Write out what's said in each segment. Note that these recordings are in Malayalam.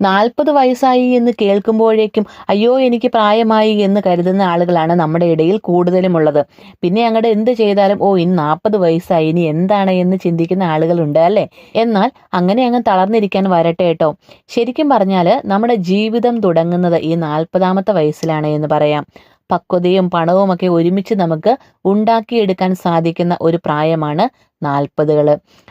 നാൽപ്പത് വയസ്സായി എന്ന് കേൾക്കുമ്പോഴേക്കും അയ്യോ എനിക്ക് പ്രായമായി എന്ന് കരുതുന്ന ആളുകളാണ് നമ്മുടെ ഇടയിൽ കൂടുതലും ഉള്ളത് പിന്നെ അങ്ങോട്ട് എന്ത് ചെയ്താലും ഓ ഇനി നാൽപ്പത് വയസ്സായി ഇനി എന്താണ് എന്ന് ചിന്തിക്കുന്ന ആളുകളുണ്ട് അല്ലേ? എന്നാൽ അങ്ങനെ അങ്ങ് തളർന്നിരിക്കാൻ വരട്ടെ കേട്ടോ. ശരിക്കും പറഞ്ഞാൽ നമ്മുടെ ജീവിതം തുടങ്ങുന്നത് ഈ നാൽപ്പതാമത്തെ വയസ്സിലാണ് എന്ന് പറയാം. പക്വതയും പണവും ഒക്കെ ഒരുമിച്ച് നമുക്ക് ഉണ്ടാക്കിയെടുക്കാൻ സാധിക്കുന്ന ഒരു പ്രായമാണ് നാൽപ്പതുകൾ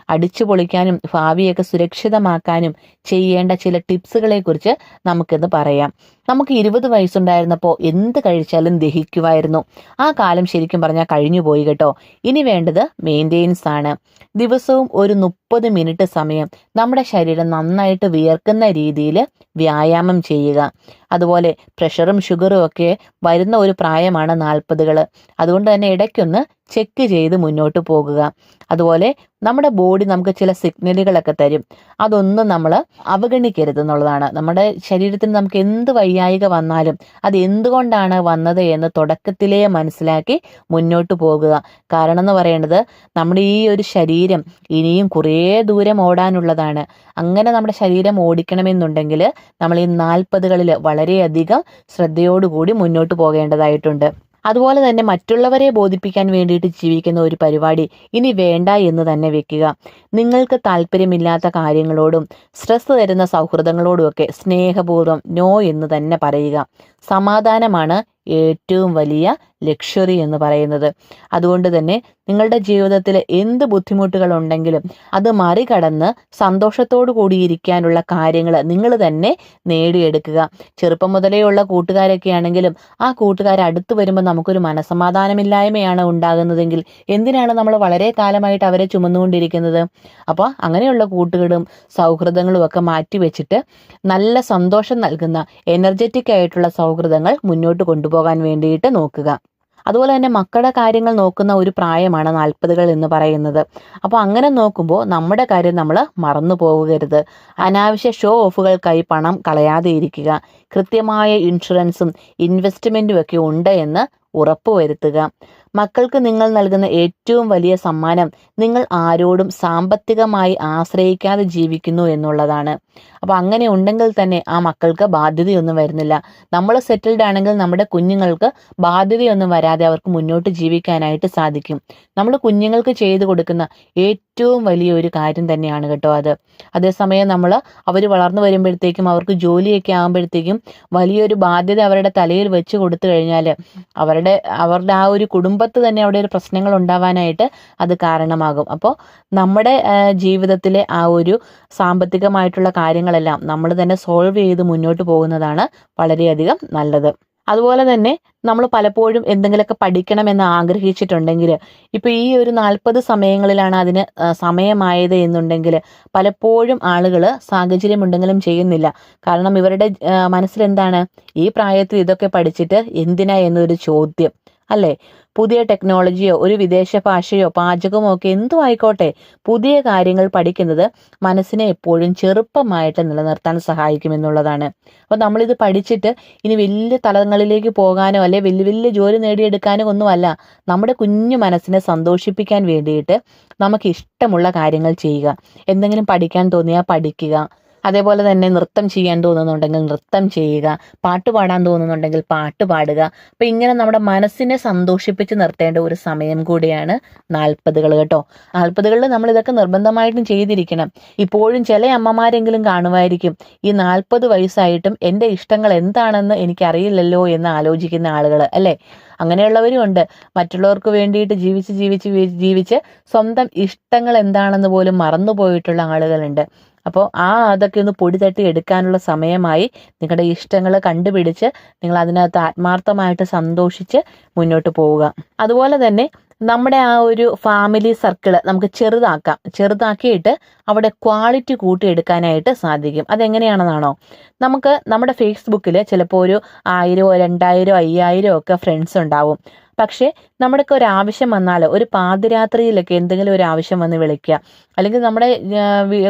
അടിച്ചു പൊളിക്കാനും ഭാവിയൊക്കെ സുരക്ഷിതമാക്കാനും ചെയ്യേണ്ട ചില ടിപ്സുകളെ കുറിച്ച് നമുക്കിന്ന് പറയാം. നമുക്ക് ഇരുപത് വയസ്സുണ്ടായിരുന്നപ്പോൾ എന്ത് കഴിച്ചാലും ദഹിക്കുമായിരുന്നു ആ കാലം ശരിക്കും പറഞ്ഞാൽ കഴിഞ്ഞു പോയി കേട്ടോ. ഇനി വേണ്ടത് മെയിന്റെയിൻസ് ആണ്. ദിവസവും ഒരു മുപ്പത് മിനിറ്റ് സമയം നമ്മുടെ ശരീരം നന്നായിട്ട് വിയർക്കുന്ന രീതിയിൽ വ്യായാമം ചെയ്യുക. അതുപോലെ പ്രഷറും ഷുഗറും ഒക്കെ വരുന്ന ഒരു പ്രായമാണ് നാൽപ്പതുകൾ അതുകൊണ്ട് തന്നെ ഇടയ്ക്കൊന്ന് ചെക്ക് ചെയ്ത് മുന്നോട്ട് പോകുക. അതുപോലെ നമ്മുടെ ബോഡി നമുക്ക് ചില സിഗ്നലുകളൊക്കെ തരും. അതൊന്നും നമ്മൾ അവഗണിക്കരുത് എന്നുള്ളതാണ്. നമ്മുടെ ശരീരത്തിന് നമുക്ക് എന്ത് വയ്യായിക വന്നാലും അത് എന്തുകൊണ്ടാണ് വന്നത് എന്ന് തുടക്കത്തിലേ മനസ്സിലാക്കി മുന്നോട്ട് പോകുക. കാരണം എന്ന് പറയുന്നത് നമ്മുടെ ഈ ഒരു ശരീരം ഇനിയും കുറേ ദൂരം ഓടാനുള്ളതാണ്. അങ്ങനെ നമ്മുടെ ശരീരം ഓടിക്കണമെന്നുണ്ടെങ്കിൽ നമ്മൾ ഈ നാൽപ്പതുകളിൽ വളരെയധികം ശ്രദ്ധയോടുകൂടി മുന്നോട്ട് പോകേണ്ടതായിട്ടുണ്ട്. അതുപോലെ തന്നെ മറ്റുള്ളവരെ ബോധിപ്പിക്കാൻ വേണ്ടിയിട്ട് ജീവിക്കുന്ന ഒരു പരിപാടി ഇനി വേണ്ട എന്ന് തന്നെ വെക്കുക. നിങ്ങൾക്ക് താല്പര്യമില്ലാത്ത കാര്യങ്ങളോടും സ്ട്രെസ് തരുന്ന സൗഹൃദങ്ങളോടുമൊക്കെ സ്നേഹപൂർവം നോ എന്ന് തന്നെ പറയുക. സമാധാനമാണ് ഏറ്റവും വലിയ ലക്ഷറി എന്ന് പറയുന്നത്. അതുകൊണ്ട് തന്നെ നിങ്ങളുടെ ജീവിതത്തിൽ എന്ത് ബുദ്ധിമുട്ടുകൾ ഉണ്ടെങ്കിലും അത് മറികടന്ന് സന്തോഷത്തോടു കൂടിയിരിക്കാനുള്ള കാര്യങ്ങൾ നിങ്ങൾ തന്നെ നേടിയെടുക്കുക. ചെറുപ്പം മുതലേ ഉള്ള കൂട്ടുകാരൊക്കെ ആണെങ്കിലും ആ കൂട്ടുകാർ അടുത്ത് വരുമ്പോൾ നമുക്കൊരു മനസമാധാനമില്ലായ്മയാണ് ഉണ്ടാകുന്നതെങ്കിൽ എന്തിനാണ് നമ്മൾ വളരെ കാലമായിട്ട് അവരെ ചുമന്നുകൊണ്ടിരിക്കുന്നത്? അപ്പോൾ അങ്ങനെയുള്ള കൂട്ടുകളും സൗഹൃദങ്ങളും ഒക്കെ മാറ്റിവെച്ചിട്ട് നല്ല സന്തോഷം നൽകുന്ന എനർജറ്റിക് ആയിട്ടുള്ള സൗഹൃദങ്ങൾ മുന്നോട്ട് കൊണ്ടുപോകാൻ വേണ്ടിയിട്ട് നോക്കുക. അതുപോലെ തന്നെ മക്കളുടെ കാര്യങ്ങൾ നോക്കുന്ന ഒരു പ്രായമാണ് നാൽപ്പതുകൾ എന്ന് പറയുന്നത്. അപ്പോൾ അങ്ങനെ നോക്കുമ്പോൾ നമ്മുടെ കാര്യം നമ്മൾ മറന്നു പോകരുത്. അനാവശ്യ ഷോ ഓഫുകൾക്കായി പണം കളയാതെ ഇരിക്കുക. കൃത്യമായ ഇൻഷുറൻസും ഇൻവെസ്റ്റ്മെന്റും ഒക്കെ ഉണ്ട് എന്ന് ഉറപ്പുവരുത്തുക മക്കൾക്ക് നിങ്ങൾ നൽകുന്ന ഏറ്റവും വലിയ സമ്മാനം നിങ്ങൾ ആരോടും സാമ്പത്തികമായി ആശ്രയിക്കാതെ ജീവിക്കുന്നു എന്നുള്ളതാണ്. അപ്പോൾ അങ്ങനെ ഉണ്ടെങ്കിൽ തന്നെ ആ മക്കൾക്ക് ബാധ്യതയൊന്നും വരുന്നില്ല. നമ്മൾ സെറ്റിൽഡ് ആണെങ്കിൽ നമ്മുടെ കുഞ്ഞുങ്ങൾക്ക് ബാധ്യതയൊന്നും വരാതെ അവർക്ക് മുന്നോട്ട് ജീവിക്കാനായിട്ട് സാധിക്കും. നമ്മൾ കുഞ്ഞുങ്ങൾക്ക് ചെയ്തു കൊടുക്കുന്ന ഏറ്റവും വലിയ ഒരു കാര്യം തന്നെയാണ് കേട്ടോ അത്. അതേസമയം നമ്മൾ അവർ വളർന്നു വരുമ്പോഴത്തേക്കും അവർക്ക് ജോലിയൊക്കെ ആകുമ്പോഴത്തേക്കും വലിയൊരു ബാധ്യത അവരുടെ തലയിൽ വെച്ച് കൊടുത്തു കഴിഞ്ഞാൽ അവരുടെ അവരുടെ ആ ഒരു കുടുംബത്ത് തന്നെ അവിടെ ഒരു പ്രശ്നങ്ങൾ ഉണ്ടാവാനായിട്ട് അത് കാരണമാകും. അപ്പോൾ നമ്മുടെ ജീവിതത്തിലെ ആ ഒരു സാമ്പത്തികമായിട്ടുള്ള കാര്യങ്ങളെല്ലാം നമ്മൾ തന്നെ സോൾവ് ചെയ്ത് മുന്നോട്ട് പോകുന്നതാണ് വളരെയധികം നല്ലത്. അതുപോലെ തന്നെ നമ്മൾ പലപ്പോഴും എന്തെങ്കിലുമൊക്കെ പഠിക്കണമെന്ന് ആഗ്രഹിച്ചിട്ടുണ്ടെങ്കിൽ ഇപ്പോൾ ഈ ഒരു നാൽപ്പത് സമയങ്ങളിലാണ് അതിന് സമയമായത് എന്നുണ്ടെങ്കിൽ പലപ്പോഴും ആളുകൾ സാഹചര്യമുണ്ടെങ്കിലും ചെയ്യുന്നില്ല. കാരണം ഇവരുടെ മനസ്സിലെന്താണ്? ഈ പ്രായത്തിൽ ഇതൊക്കെ പഠിച്ചിട്ട് എന്തിനാ എന്നൊരു ചോദ്യം. അല്ലേ? പുതിയ ടെക്നോളജിയോ ഒരു വിദേശ ഭാഷയോ പാചകമോ ഒക്കെ എന്തും ആയിക്കോട്ടെ. പുതിയ കാര്യങ്ങൾ പഠിക്കുന്നത് മനസ്സിനെ എപ്പോഴും ചെറുപ്പമായിട്ട് നിലനിർത്താൻ സഹായിക്കുമെന്നുള്ളതാണ് അപ്പോൾ നമ്മളിത് പഠിച്ചിട്ട് ഇനി വലിയ തലങ്ങളിലേക്ക് പോകാനോ അല്ലെ വലിയ വലിയ ജോലി നേടിയെടുക്കാനോ ഒന്നുമല്ല. നമ്മുടെ കുഞ്ഞു മനസ്സിനെ സന്തോഷിപ്പിക്കാൻ വേണ്ടിയിട്ട് നമുക്ക് ഇഷ്ടമുള്ള കാര്യങ്ങൾ ചെയ്യുക. എന്തെങ്കിലും പഠിക്കാൻ തോന്നിയാൽ പഠിക്കുക. അതേപോലെ തന്നെ നൃത്തം ചെയ്യാൻ തോന്നുന്നുണ്ടെങ്കിൽ നൃത്തം ചെയ്യുക പാട്ട് പാടാൻ തോന്നുന്നുണ്ടെങ്കിൽ പാട്ട് പാടുക. അപ്പം ഇങ്ങനെ നമ്മുടെ മനസ്സിനെ സന്തോഷിപ്പിച്ച് നിർത്തേണ്ട ഒരു സമയം കൂടിയാണ് നാൽപ്പതുകൾ കേട്ടോ. നാൽപ്പതുകളിൽ നമ്മൾ ഇതൊക്കെ നിർബന്ധമായിട്ടും ചെയ്തിരിക്കണം. ഇപ്പോഴും ചില അമ്മമാരെങ്കിലും കാണുമായിരിക്കും ഈ നാൽപ്പത് വയസ്സായിട്ടും എന്റെ ഇഷ്ടങ്ങൾ എന്താണെന്ന് എനിക്കറിയില്ലല്ലോ എന്ന് ആലോചിക്കുന്ന ആളുകൾ അല്ലേ? അങ്ങനെയുള്ളവരും ഉണ്ട്. മറ്റുള്ളവർക്ക് വേണ്ടിയിട്ട് ജീവിച്ച് ജീവിച്ച് ജീവിച്ച് സ്വന്തം ഇഷ്ടങ്ങൾ എന്താണെന്ന് പോലും മറന്നുപോയിട്ടുള്ള ആളുകളുണ്ട്. അപ്പോൾ ആ അതൊക്കെ ഒന്ന് പൊടി തട്ടി എടുക്കാനുള്ള സമയമായി നിങ്ങളുടെ ഇഷ്ടങ്ങൾ കണ്ടുപിടിച്ച് നിങ്ങൾ അതിനകത്ത് ആത്മാർത്ഥമായിട്ട് സന്തോഷിച്ച് മുന്നോട്ട് പോവുക. അതുപോലെ തന്നെ നമ്മുടെ ആ ഒരു ഫാമിലി സർക്കിൾ നമുക്ക് ചെറുതാക്കാം. ചെറുതാക്കിയിട്ട് അവിടെ ക്വാളിറ്റി കൂട്ടിയെടുക്കാനായിട്ട് സാധിക്കും. അതെങ്ങനെയാണെന്നാണോ? നമുക്ക് നമ്മുടെ ഫേസ്ബുക്കിൽ ചിലപ്പോൾ ഒരു ആയിരമോ രണ്ടായിരമോ അയ്യായിരമോ ഒക്കെ ഫ്രണ്ട്സ് ഉണ്ടാവും. പക്ഷേ നമ്മുടെ ഒരു ആവശ്യം വന്നാൽ ഒരു പാതിരാത്രിയിലൊക്കെ എന്തെങ്കിലും ഒരു ആവശ്യം വന്ന് വിളിക്കുക. അല്ലെങ്കിൽ നമ്മുടെ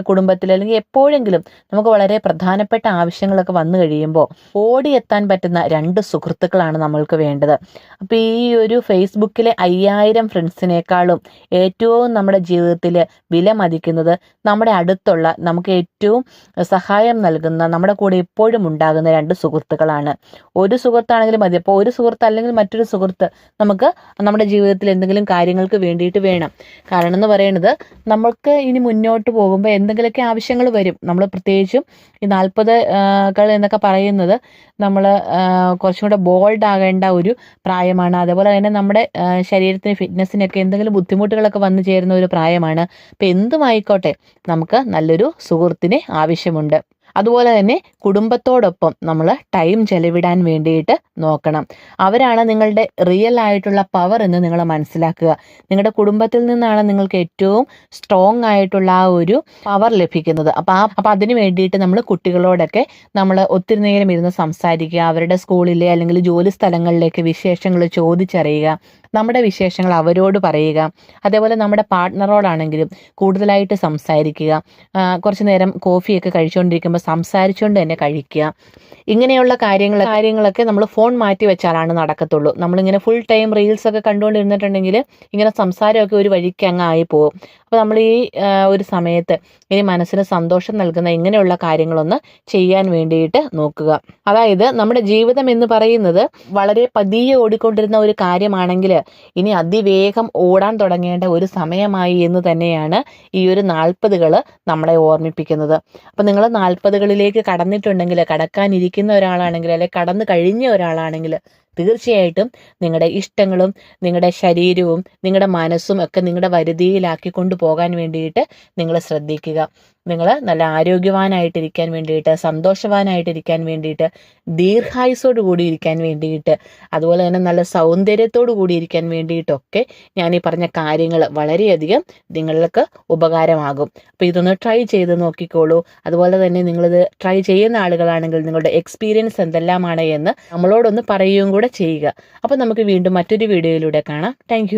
കുടുംബത്തിൽ അല്ലെങ്കിൽ എപ്പോഴെങ്കിലും നമുക്ക് വളരെ പ്രധാനപ്പെട്ട ആവശ്യങ്ങളൊക്കെ വന്നു കഴിയുമ്പോൾ ഓടിയെത്താൻ പറ്റുന്ന രണ്ട് സുഹൃത്തുക്കളാണ് നമ്മൾക്ക് വേണ്ടത്. അപ്പോൾ ഈ ഒരു ഫേസ്ബുക്കിലെ അയ്യായിരം ഫ്രണ്ട്സിനേക്കാളും ഏറ്റവും നമ്മുടെ ജീവിതത്തിൽ വില മതിക്കുന്നത് നമ്മുടെ അടുത്തുള്ള നമുക്ക് ഏറ്റവും സഹായം നൽകുന്ന നമ്മുടെ കൂടെ എപ്പോഴും ഉണ്ടാകുന്ന രണ്ട് സുഹൃത്തുക്കളാണ്. ഒരു സുഹൃത്താണെങ്കിലും മതി. അപ്പോൾ ഒരു സുഹൃത്ത് അല്ലെങ്കിൽ മറ്റൊരു സുഹൃത്ത് നമുക്ക് നമ്മുടെ ജീവിതത്തിൽ എന്തെങ്കിലും കാര്യങ്ങൾക്ക് വേണ്ടിയിട്ട് വേണം. കാരണം എന്ന് പറയുന്നത് നമ്മൾക്ക് ഇനി മുന്നോട്ട് പോകുമ്പോൾ എന്തെങ്കിലുമൊക്കെ ആവശ്യങ്ങൾ വരും. നമ്മൾ പ്രത്യേകിച്ചും ഈ നാൽപ്പത് കൾ എന്നൊക്കെ പറയുന്നത് നമ്മൾ കുറച്ചും കൂടെ ബോൾഡ് ആകേണ്ട ഒരു പ്രായമാണ്. അതേപോലെ തന്നെ നമ്മുടെ ശരീരത്തിന് ഫിറ്റ്നസ്സിനൊക്കെ എന്തെങ്കിലും ബുദ്ധിമുട്ടുകളൊക്കെ വന്നു ചേരുന്ന ഒരു പ്രായമാണ്. അപ്പം എന്തുമായിക്കോട്ടെ നമുക്ക് നല്ലൊരു സുഹൃത്തിനെ ആവശ്യമുണ്ട്. അതുപോലെ തന്നെ കുടുംബത്തോടൊപ്പം നമ്മൾ ടൈം ചെലവിടാൻ വേണ്ടിയിട്ട് നോക്കണം. അവരാണ് നിങ്ങളുടെ റിയൽ ആയിട്ടുള്ള പവർ എന്ന് നിങ്ങൾ മനസ്സിലാക്കുക. നിങ്ങളുടെ കുടുംബത്തിൽ നിന്നാണ് നിങ്ങൾക്ക് ഏറ്റവും സ്ട്രോങ് ആയിട്ടുള്ള ആ ഒരു പവർ ലഭിക്കുന്നത്. അപ്പോൾ ആ അപ്പോൾ അതിന് വേണ്ടിയിട്ട് നമ്മൾ കുട്ടികളോടൊക്കെ നമ്മൾ ഒത്തിരി നേരം ഇരുന്ന് സംസാരിക്കുക അവരുടെ സ്കൂളിലെ അല്ലെങ്കിൽ ജോലി സ്ഥലങ്ങളിലേക്ക് വിശേഷങ്ങൾ ചോദിച്ചറിയുക നമ്മുടെ വിശേഷങ്ങൾ അവരോട് പറയുക അതേപോലെ നമ്മുടെ പാർട്ട്ണറോടാണെങ്കിലും കൂടുതലായിട്ട് സംസാരിക്കുക കുറച്ച് നേരം കോഫിയൊക്കെ കഴിച്ചുകൊണ്ടിരിക്കുമ്പോൾ സംസാരിച്ചുകൊണ്ട് തന്നെ കഴിക്കുക ഇങ്ങനെയുള്ള കാര്യങ്ങൾ കാര്യങ്ങളൊക്കെ നമ്മൾ ഫോൺ മാറ്റി വെച്ചാലാണ് നടക്കത്തുള്ളൂ. നമ്മളിങ്ങനെ ഫുൾ ടൈം റീൽസ് ഒക്കെ കണ്ടുകൊണ്ടിരുന്നിട്ടുണ്ടെങ്കിൽ ഇങ്ങനെ സംസാരമൊക്കെ ഒരു വഴിക്ക് അങ്ങ് ആയി പോകും. അപ്പോൾ നമ്മൾ ഈ ഒരു സമയത്ത് ഇനി മനസ്സിന് സന്തോഷം നൽകുന്ന ഇങ്ങനെയുള്ള കാര്യങ്ങളൊന്ന് ചെയ്യാൻ വേണ്ടിയിട്ട് നോക്കുക. അതായത് നമ്മുടെ ജീവിതം എന്ന് പറയുന്നത് വളരെ പതിയെ ഓടിക്കൊണ്ടിരുന്ന ഒരു കാര്യമാണെങ്കിൽ ഇനി അതിവേഗം ഓടാൻ തുടങ്ങേണ്ട ഒരു സമയമായി എന്ന് തന്നെയാണ് ഈ ഒരു നാൽപ്പതുകൾ നമ്മളെ ഓർമ്മിപ്പിക്കുന്നത്. അപ്പം നിങ്ങൾ നാൽപ്പതുകളിലേക്ക് കടന്നിട്ടുണ്ടെങ്കിൽ കടക്കാനിരിക്കുന്ന ഒരാളാണെങ്കിൽ അല്ലെങ്കിൽ കടന്നു കഴിഞ്ഞ ഒരാളാണെങ്കിൽ തീർച്ചയായിട്ടും നിങ്ങളുടെ ഇഷ്ടങ്ങളും നിങ്ങളുടെ ശരീരവും നിങ്ങളുടെ മനസ്സും ഒക്കെ നിങ്ങളുടെ വരുതിയിലാക്കി കൊണ്ടുപോകാൻ വേണ്ടിയിട്ട് നിങ്ങൾ ശ്രദ്ധിക്കുക. നിങ്ങൾ നല്ല ആരോഗ്യവാനായിട്ടിരിക്കാൻ വേണ്ടിയിട്ട് സന്തോഷവാനായിട്ടിരിക്കാൻ വേണ്ടിയിട്ട് ദീർഘായുസോട് കൂടി ഇരിക്കാൻ വേണ്ടിയിട്ട് അതുപോലെ തന്നെ നല്ല സൗന്ദര്യത്തോടു കൂടി ഇരിക്കാൻ വേണ്ടിയിട്ടൊക്കെ ഞാൻ ഈ പറഞ്ഞ കാര്യങ്ങൾ വളരെയധികം നിങ്ങൾക്ക് ഉപകാരമാകും. അപ്പോൾ ഇതൊന്ന് ട്രൈ ചെയ്ത് നോക്കിക്കോളൂ. അതുപോലെ തന്നെ നിങ്ങളിത് ട്രൈ ചെയ്യുന്ന ആളുകളാണെങ്കിൽ നിങ്ങളുടെ എക്സ്പീരിയൻസ് എന്തെല്ലാമാണ് എന്ന് നമ്മളോടൊന്ന് പറയുകയും കൂടെ ചെയ്യുക. അപ്പോൾ നമുക്ക് വീണ്ടും മറ്റൊരു വീഡിയോയിലൂടെ കാണാം. താങ്ക്